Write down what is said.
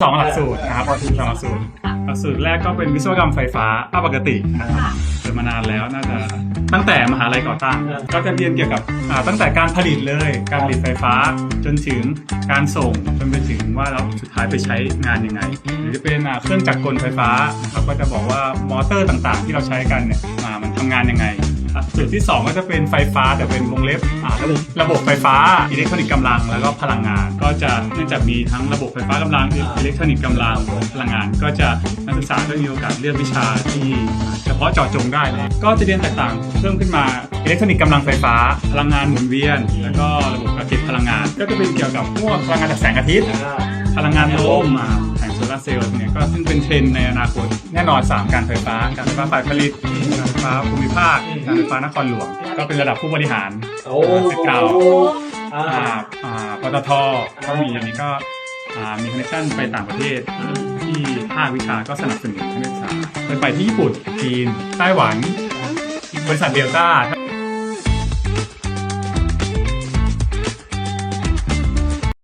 สองหลักสูตรนะครับสองหลักสูตรหลักสูตรแรกก็เป็นวิศวกรรมไฟฟ้าภาคปกตินะครับเปิดมานานแล้วน่าจะตั้งแต่มหาลัยก่อตั้งก็จะเรียนเกี่ยวกับตั้งแต่การผลิตเลย การผลิตไฟฟ้าจนถึงการส่งจนไปถึงว่าเราสุดท้ายไปใช้งานยังไง หรือจะเป็นเครื่องจักรกลไฟฟ้านะครับก็จะบอกว่ามอเตอร์ต่างๆ ที่เราใช้กันเนี่ยมันทำงานยังไงอะสูตรที่สองก็จะเป็นไฟฟ้าแต่เป็นวงเล็บอ่าระบบระบบไฟฟ้าอิเล็กทรอนิกส์กำลังแล้วก็พลังงาน ก็จะเนื่องจากมีทั้งระบบไฟฟ้ากำลังอิเล็กทรอนิกส์กำลังพลังงาน ก็จะนักศึกษาได้มีโอกาสเลือกวิชาที่เฉพาะเจาะจงได้เลยก็จะเรียนแตกต่างเพิ่มขึ้นมาอิเล็กทรอนิกส์กำลังไฟฟ้า พลังงานหมุนเวียน แล้วก็ระบบกักเก็บพลังงาน ก็จะเป็นเกี่ยวกับพวกพลังงานจากแสงอาทิตย์พลังงานลมแผงโซลาร์เซลล์เนี่ยก็ซึ่งเป็นเทรนในอนาคตแน่นอน3การไฟฟ้า การไฟฟ้าฝ่ายผลิตการ ฟฟ้าภูมิภาคการไฟฟ้านครหลวง ก็เป็นระดับผู้บริหารโอ้สิบเก้าอ่าอ่าอ่าปตทก็มีอันนี้ก็อ่ามีคอนเนคชั่นไปต่างประเทศที่ภาควิชาก็สนับสนุนให้นักศึกษาเคยไปที่ญี่ปุ่นจีนไต้หวันบริษัทเดลต้า